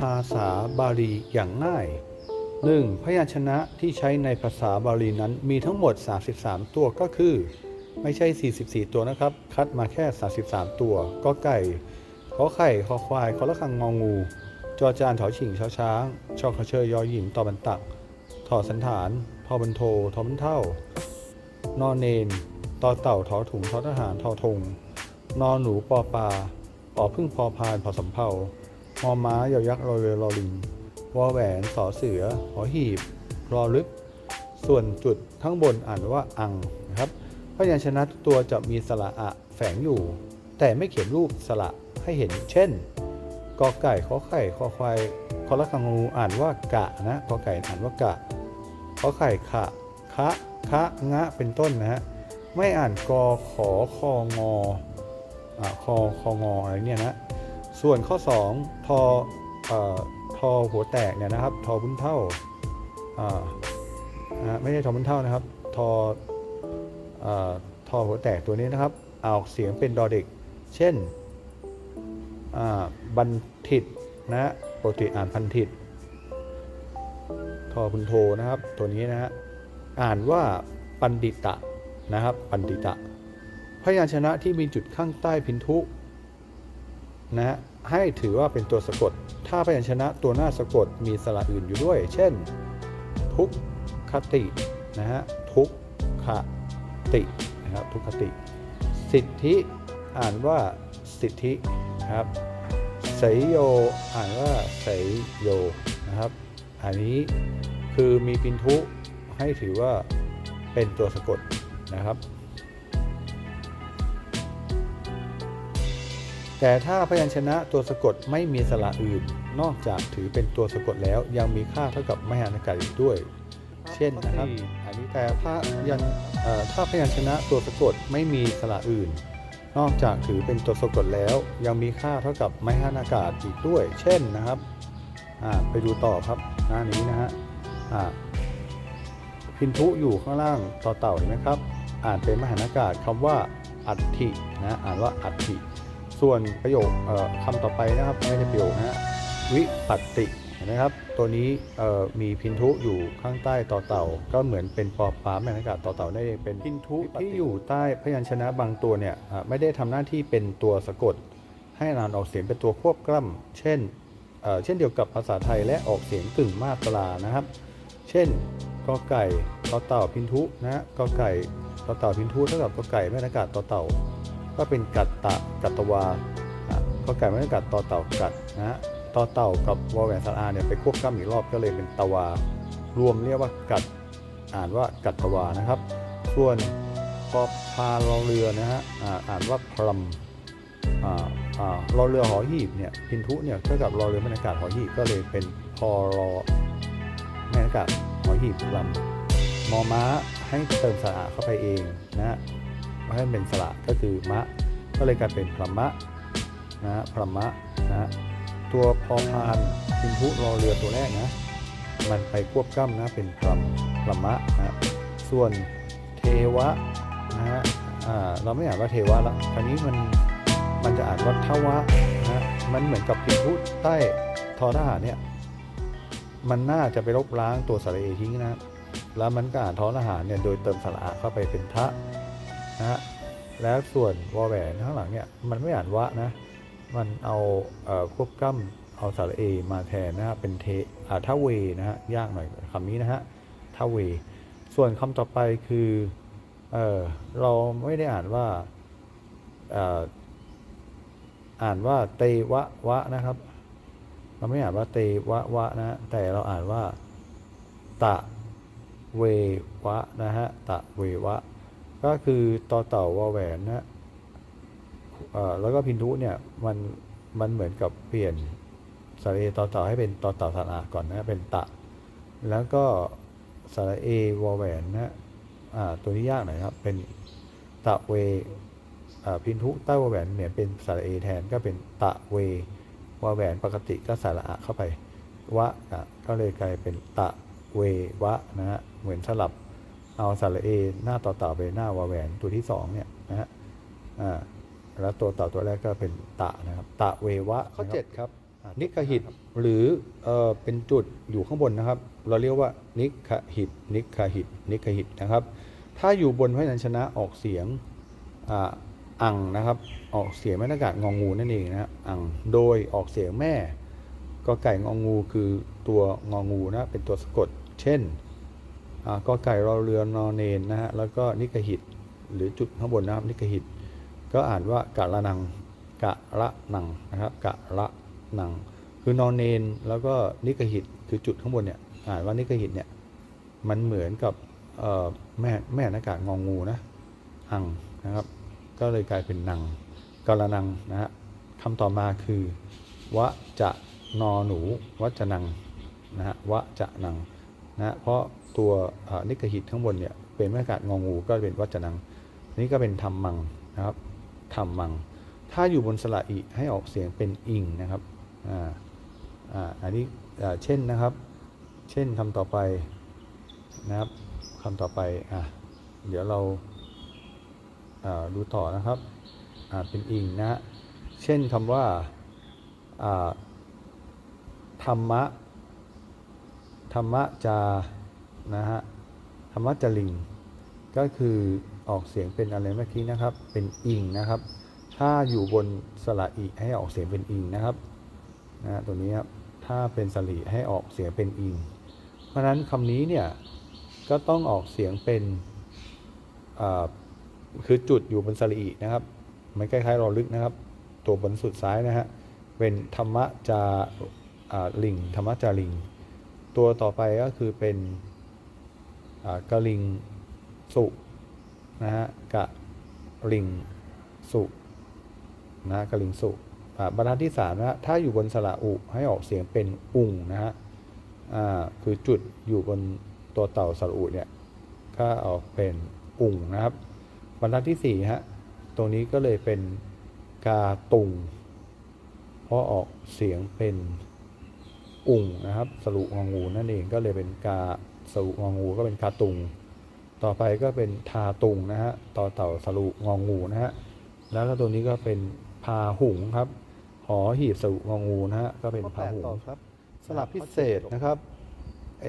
ภาษาบาลีอย่างง่าย 1. พยัญชนะที่ใช้ในภาษาบาลีนั้นมีทั้งหมด 33 ตัวก็คือ ไม่ใช่ 44 ตัวนะครับ คัดมาแค่ 33 ตัวก็ไก่ขอไข่คอควายคอละคังงองู จอจานถอฉิงชอช้างชอคเชยยอหญิงตอบันตักถอสันฐานทอบันโททอบันเท่านอนเนนตอเต่าทอถุงทอทหารทอธงนอนหนูปอปลาปอพึ่งพอพานพอสำเภา มอม้ายอยักษ์รอเรือรอลิงวอแหวนสอเสือหอหีบ รอลึก ส่วนจุดข้างบนอ่านว่าอังนะครับพยัญชนะทุกตัวจะมีสระอะแฝงอยู่ แต่ไม่เขียนรูปสระให้เห็น เช่นกอไก่ขอไข่คอควายคอละคังงูอ่านว่ากะนะกอไก่อ่านว่ากะขอไข่ขะคะคะงะเป็นต้นนะฮะไม่อ่านกอขอคองออ่าคอคองออะไรเนี่ยนะ ส่วนข้อ 2 ทอทอหัวแตกเนี่ยนะครับ ทอบุ้นเท่าไม่ใช่ทอบุ้นเท่านะครับ ทอทอหัวแตกตัวนี้นะครับออกเสียงเป็นดอเด็ก เช่นบันทิตนะฮะปกติอ่านพันทิตทอพุนโทนะครับ ตัวนี้นะฮะอ่านว่าปันดิตะนะครับ ปันดิตะ พยัญชนะที่มีจุดข้างใต้พินทุ นะฮะให้ถือว่าเป็นตัวสะกด ถ้าพยัญชนะตัวหน้าสะกดมีสระอื่นอยู่ด้วย เช่น ทุกขตินะฮะทุกขตินะครับทุกขติ สิทธิอ่านว่าสิทธินะครับไสยโยอ่านว่าไสยโยนะครับ อันนี้คือมีปินทุให้ถือว่าเป็นตัวสะกดนะครับ แต่ถ้าพยัญชนะตัวสะกดไม่มีสระอื่น นอกจากถือเป็นตัวสะกดแล้วยังมีค่าเท่ากับมหานากาศอีกด้วย เช่นนะครับอันนี้แต่พยัญเอ่อถ้าพยัญชนะตัวสะกดไม่มีสระอื่น นอกจากถือเป็นตัวสะกดแล้ว ยังมีค่าเท่ากับไม้หันอากาศอีกด้วย เช่นนะครับอ่าไปดูต่อครับหน้านี้นะฮะอ่าพินทุอยู่ข้างล่างต่อเต่าเห็นไหมครับ อ่านเป็นมหานอากาศคำว่าอัตถินะอ่านว่าอัตถิ ส่วนประโยคเอ่อคำต่อไปนะครับไม่ใช่ประโยคนะฮะวิปัตติเห็นไหมครับ ตัวนี้เอ่อมีพินทุอยู่ข้างใต้ต่อเต่า ก็เหมือนเป็นปอปลาแม่นอากาศต่อเต่าได้เป็นพินทุที่อยู่ใต้พยัญชนะบางตัวเนี่ยอะไม่ได้ทำหน้าที่เป็นตัวสะกด ให้อ่านออกเสียงเป็นตัวควบกล้ำเช่นเอ่อเช่นเดียวกับภาษาไทยและออกเสียงกึ่งมาตรานะครับ เช่นกอไก่ต่อเต่าพินทุนะฮะกอไก่ต่อเต่าพินทุเท่ากับกอไก่แม่นอากาศต่อเต่า ก็เป็นกัตตะกัตตวาอะก็ไก่ไม่ได้กัดต่อเต่ากัดนะฮะต่อเต่ากับวอแหวนสระอาเนี่ยไปควบกล้ำอีกรอบก็เลยเป็นตวารวมเรียกว่ากัดอ่านว่ากัตตวานะครับ ส่วนพอพารอเรือนะฮะอ่านว่าพลัมอ่าอ่ารอเรือหอหีบเนี่ยพินทุเนี่ยเท่ากับรอเรือแม่นอากาศหอหีบก็เลยเป็นพอรอแม่นอากาศหอหีบลำมอม้าให้เติมสระอาเข้าไปเองนะฮะ มาให้เป็นสระก็คือมะ ก็เลยกลายเป็นพรหมะนะพรหมะนะตัวพอพานพินทุรอเรือตัวแรกนะมันไปควบกล้ำนะเป็นพรหมพรหมะนะส่วนเทวะนะฮะอ่าเราไม่อ่านว่าเทวะละคราวนี้มันมันจะอ่านว่าทวะนะมันเหมือนกับพินทุใต้ทอทหารเนี่ยมันน่าจะไปลบล้างตัวสระเอทิ้งนะ แล้วมันก็อ่านทอทหารเนี่ยโดยเติมสระเข้าไปเป็นทะ นะฮะแล้วส่วนวอแหวนข้างหลังเนี่ยมันไม่อ่านวะนะมันเอาเอ่อควบกล้ำเอาสระเอมาแทนนะฮะเป็นเทอ่าทาเวนะฮะยากหน่อยคำนี้นะฮะทาเว ส่วนคำต่อไปคือเออเราไม่ได้อ่านว่าเอ่ออ่านว่าเตวะวะนะครับ เราไม่อ่านว่าเตวะวะนะฮะแต่เราอ่านว่า ตะเววะนะฮะตะเววะ ก็คือต่อเต่าวอแหวนนะแล้วก็พินทุเนี่ยมันมันเหมือนกับเปลี่ยนสระเอต่อเต่าให้เป็นต่อเต่าสระอาก่อนนะเป็นตะ แล้วก็สระเอวอแหวนนะอ่าตัวนี้ยากหน่อยครับ เป็นตะเวพินทุใต้วอแหวนเนี่ยเป็นสระเอแทนก็เป็นตะเววอแหวนปกติก็สระอาเข้าไปวะก็เลยกลายเป็นตะเววะนะฮะเหมือนสลับ เอาสระเอหน้าต่อเต่าไปหน้าวาแหวนตัวที่สองเนี่ยนะฮะอ่าแล้วตัวเต่าตัวแรกก็เป็นตะนะครับ ตะเววะข้อเจ็ดครับ นิคหิตหรือเออเป็นจุดอยู่ข้างบนนะครับ เราเรียกว่านิคหิตนิคหิตนิคหิตนะครับ ถ้าอยู่บนพยัญชนะออกเสียงอ่าอังนะครับ ออกเสียงแม่นากาศงองูนั่นเองนะฮะอังโดยออกเสียงแม่ ก็ไก่งองูคือตัวงองูนะเป็นตัวสะกด เช่นอ่า กอไก่รอเรือนอเนนนะฮะแล้วก็นิคหิต หรือจุดข้างบนนะครับนิคหิต ก็อ่านว่ากะละนังกะละนังนะครับกะละนัง คือนอนเนนแล้วก็นิกหิตคือจุดข้างบนเนี่ยอ่านว่านิกหิตเนี่ยมันเหมือนกับแม่แม่นากาศงองงูนะอังนะครับ ก็เลยกลายเป็นนังกะละนังนะฮะคำต่อมาคือวะจะนอหนูวัจะนังนะฮะวะจะนังนะฮะเพราะ ตัวนิกหิตข้างบนเนี่ยเป็นแม่นากาศงองูก็เป็นวัจนังนี่ก็เป็นธรรมมังนะครับธรรมมัง ถ้าอยู่บนสระอีให้ออกเสียงเป็นอิงนะครับอ่าอ่าอันนี้เช่นนะครับ เช่นคำต่อไปนะครับคำต่อไปอะเดี๋ยวเราดูต่อนะครับอ่าเป็นอิงนะเช่นคำว่าอ่าธรรมะ ธรรมะจา นะฮะธรรมะจริง ก็คือออกเสียงเป็นอะไรเมื่อกี้นะครับ เป็นอิงนะครับ ถ้าอยู่บนสระอีให้ออกเสียงเป็นอิงนะครับนะตัวนี้ครับถ้าเป็นสระให้ออกเสียงเป็นอิง เพราะฉะนั้นคำนี้เนี่ยก็ต้องออกเสียงเป็นคือจุดอยู่บนสระอีนะครับมันคล้ายๆรอลึกนะครับ ตัวบนสุดซ้ายนะฮะเป็นธรรมะจาลิงธรรมะจาลิง ตัวต่อไปก็คือเป็น กะลิงสุนะฮะกะลิงสุนะฮะกะลิงสุบรรทัดที่สามนะฮะถ้าอยู่บนสระอุให้ออกเสียงเป็นอุงนะฮะอ่าคือจุดอยู่บนตัวเต่าสระอุเนี่ยก็ออกเป็นอุงนะครับ บรรทัดที่สี่ฮะตรงนี้ก็เลยเป็นกาตุงเพราะออกเสียงเป็นอุ่งนะครับ สรุงองูนั่นเองก็เลยเป็นกา สรุงองูก็เป็นกาตุง ต่อไปก็เป็นทาตุงนะฮะต่อเต่าสรุงองูนะฮะแล้วก็ตัวนี้ก็เป็นพาหุงครับหอหีบสรุงองูนะฮะก็เป็นพาหุงครับสลับพิเศษนะครับเอ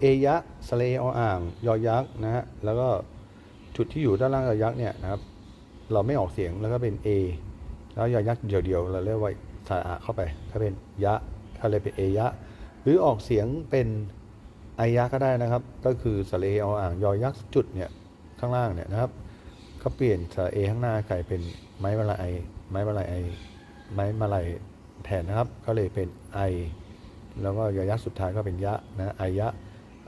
เอยะสเลออ่างยอยักษ์นะฮะแล้วก็จุดที่อยู่ด้านล่างยอยักษ์เนี่ยนะครับเราไม่ออกเสียงแล้วก็เป็น A แล้วยอยักษ์เดียวๆเราเรียกว่าสระอะเข้าไปก็เป็นยะก็เลยเป็นเอยะ หรือออกเสียงเป็น ไอยะก็ได้นะครับ ก็คือสระเอออ่างยอยักษ์จุดเนี่ยข้างล่างเนี่ยนะครับก็เปลี่ยนสระเอข้างหน้ากลายเป็นไม้มาลายไม้มาลายไอไม้มาลายแทนนะครับ ก็เลยเป็นไอแล้วก็ยอยักษ์สุดท้ายก็เป็นยะนะไอยะ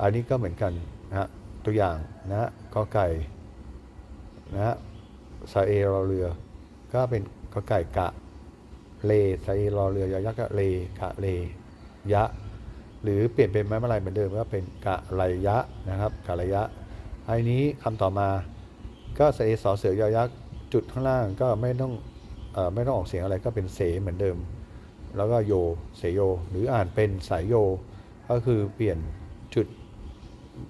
อันนี้ก็เหมือนกันนะตัวอย่างนะกอไก่นะสระเอรอเรือ ก็เป็นกอไก่กะเลสระเอรอเรือยอยักษ์ก็เลกะเลยะ หรือเปลี่ยนเป็นไม้มาลายเหมือนเดิมก็เป็นกะไรยะนะครับกะไรยะอันนี้คำต่อมาก็เอสอเสือยอยักษ์จุดข้างล่างก็ไม่ต้องอไม่ต้องออกเสียงอะไรก็เป็นเสเหมือนเดิม แล้วก็โยเสโย หรืออ่านเป็นสายโย ก็คือเปลี่ยนจุด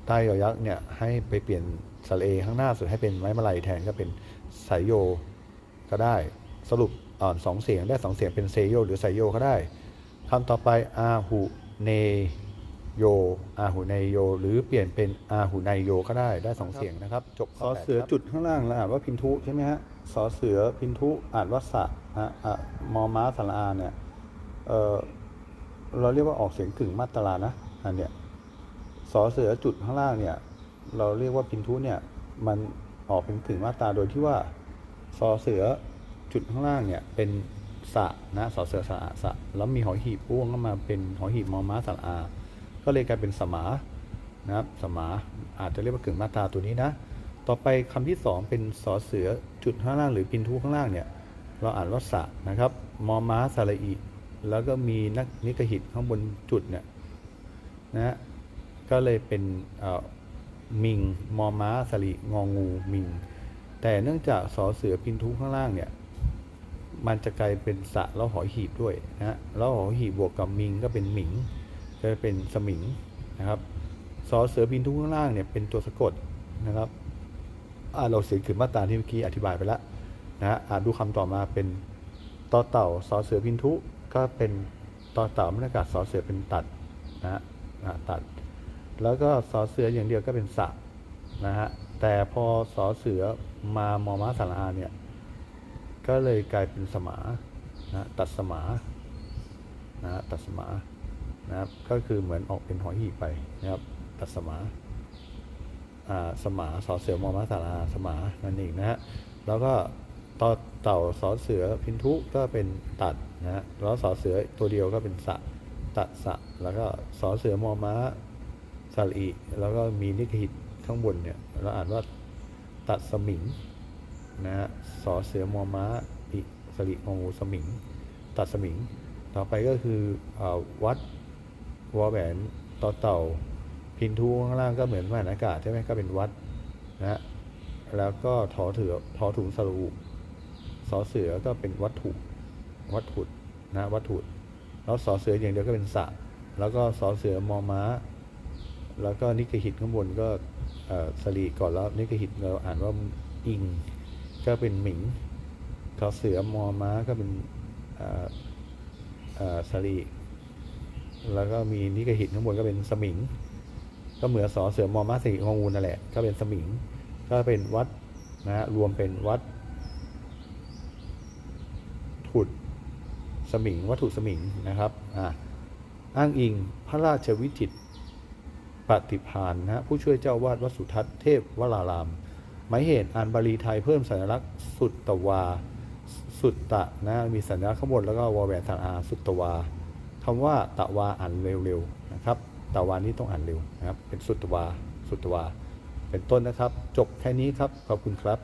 ใต้ยอยักษ์เนี่ยให้ไปเปลี่ยนสระเอข้างหน้าสุดให้เป็นไม้มาลัยแทนก็เป็นสายโยก็ได้สรุปอ่อนสองเสียงได้สองเสียงเป็นเซโย หรือสายโยก็ได้คำต่อไปอาหุ เนโยอาหุเนโย หรือเปลี่ยนเป็นอาหุไนโยก็ได้ได้สองเสียงนะครับ จบสอเสือจุดข้างล่างเราอ่านว่าพินทุใช่ไหมฮะสอเสือพินทุอ่านว่าสะฮะอะมอม้าสระอาเนี่ยเออเราเรียกว่าออกเสียงกึ่งมาตรานะอันเนี้ยสอเสือจุดข้างล่างเนี่ยเราเรียกว่าพินทุเนี่ยมันออกเป็นถึงมาตราโดยที่ว่าสอเสือจุดข้างล่างเนี่ยเป็น สะนะสอเสือสะสะแล้วมีหอหีบพ่วงเข้ามาเป็นหอหีบมอม้าสระอา ก็เลยกลายเป็นสมานะครับสมาอาจจะเรียกว่ากึ่งมาตาตัวนี้นะ ต่อไปคำที่สองเป็นสอเสือจุดข้างล่างหรือพินทุข้างล่างเนี่ยเราอ่านว่าสะนะครับมอม้าสระอีแล้วก็มีนักนิกหิตข้างบนจุดเนี่ยนะก็เลยเป็นอ่อมิงมอม้าสลิงองูมิงแต่เนื่องจากสอเสือพินทุข้างล่างเนี่ย มันจะกลายเป็นสะแล้วหอยหีบด้วยนะฮะแล้วหอยหีบบวกกับมิงก็เป็นหมิงก็เป็นสมิงนะครับสอเสือพินทุข้างล่างเนี่ยเป็นตัวสะกดนะครับอ่าเราเสียงขึ้นมาตราที่เมื่อกี้อธิบายไปแล้วนะฮะอ่าดูคำต่อมาเป็นต่อเต่าสอเสือพินทุก็เป็นต่อเต่าไม่อากาศสอเสือเป็นตัดนะฮะตัด แล้วก็สอเสืออย่างเดียวก็เป็นสะนะฮะแต่พอสอเสือมามอม้าสาราเนี่ย ก็เลยกลายเป็นสมานะตัดสมานะตัดสมานะครับก็คือเหมือนออกเป็นหอยหีบไปนะครับตัดสมาอ่าสมาสอเสือมอมาสาราสมานั่นเองนะฮะแล้วก็ต่อเต่าสอเสือพินทุก็เป็นตัดนะฮะแล้วสอเสือตัวเดียวก็เป็นสะตัดสะแล้วก็สอเสือมอม้าสระอีแล้วก็มีนิกหิตข้างบนเนี่ยเราอ่านว่าตัดสมิง นะฮะสอเสือมอม้าอิสริงงูสมิง ตัดสมิง ต่อไปก็คืออวัดวอแหวนต่อเต่า พินทูข้างล่างก็เหมือนมหานอากาศใช่ไหมก็เป็นวัดนะฮะแล้วก็ทอเถือทอถุงสรุสอเสือก็เป็นวัตถุวัตถุนะวัตถุแล้วสอเสืออย่างเดียวก็เป็นสระแล้วก็สอเสือมอม้า แล้วก็นิกหิตข้างบนก็สลีก่อนแล้วนิกหิตเราอ่านว่าอิง ก็เป็นหมิงทอเสือมอม้าก็เป็นอ่อเอ่อสลีแล้วก็มีนิกหิตข้างบนก็เป็นสมิง ก็เหมือนสอเสือมอม้าสลีงองูนั่นแหละ ก็เป็นสมิง ก็เป็นวัดนะฮะรวมเป็นวัดถุดสมิงวัตถุสมิงนะครับอ่าอ้างอิงพระราชวิจิตปฏิพานนะฮะผู้ช่วยเจ้าวาดวัดสุทัศน์เทพวราราม หมายเหตุอ่านบาลีไทยเพิ่มสัญลักษณ์สุตตวา สุตตะนะมีสัญลักษณ์ข้างบนแล้วก็วอแหวนสระอาสุตตวาคำว่าตะวาอ่านเร็วๆนะครับตะวานี้ต้องอ่านเร็วนะครับเป็นสุตตวา สุตตวา เป็นต้นนะครับ จบแค่นี้ครับขอบคุณครับ